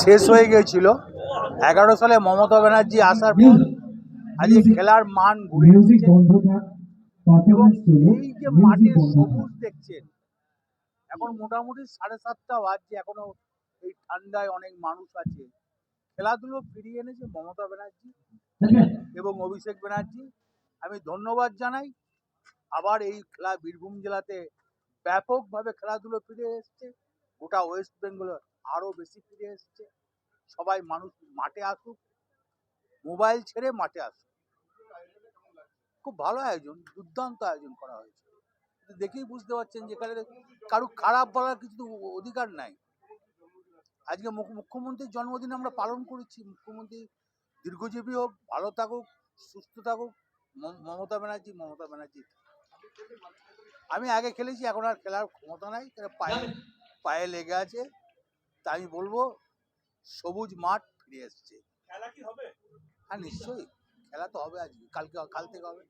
শেষ হয়ে গিয়েছিল। এগারো সালে মমতা ব্যানার্জি আসার পর আজকে খেলার মান ঘুরে এবং এই যে থাক সবুজ দেখছেন এখন মোটামুটি সাড়ে সাতটা বাজছে এখনও এই ঠান্ডায় অনেক মানুষ আছে। খেলাধুলো ফিরিয়ে এনেছে মমতা ব্যানার্জি এবং অভিষেক ব্যানার্জি। আমি ধন্যবাদ জানাই। আবার এই খেলা বীরভূম জেলাতে ব্যাপকভাবে খেলাধুলো ফিরে এসছে। গোটা ওয়েস্ট বেঙ্গলে আরও বেশি ফিরে এসছে। সবাই মানুষ মাঠে আসুক, মোবাইল ছেড়ে মাঠে আসুক। খুব ভালো আয়োজন, দুর্দান্ত আয়োজন করা হয়েছে। দেখেই বুঝতে পারছেন যে এখানে কারও খারাপ বলার কিছু অধিকার নাই। আজকে মুখ্য- মুখ্যমন্ত্রীর জন্মদিন আমরা পালন করেছি। মুখ্যমন্ত্রী দীর্ঘজীবী হোক, ভালো থাকুক, সুস্থ থাকুক মমতা ব্যানার্জি মমতা ব্যানার্জি। আমি আগে খেলেছি, এখন আর খেলার ক্ষমতা নাই পায়ে পায়ে লেগে আছে তা আমি বলব সবুজ মাঠ ফিরে এসছে। খেলা কি হবে? হ্যাঁ নিশ্চয়ই। খেলা তো হবে আজকে কালকে কাল থেকে হবে।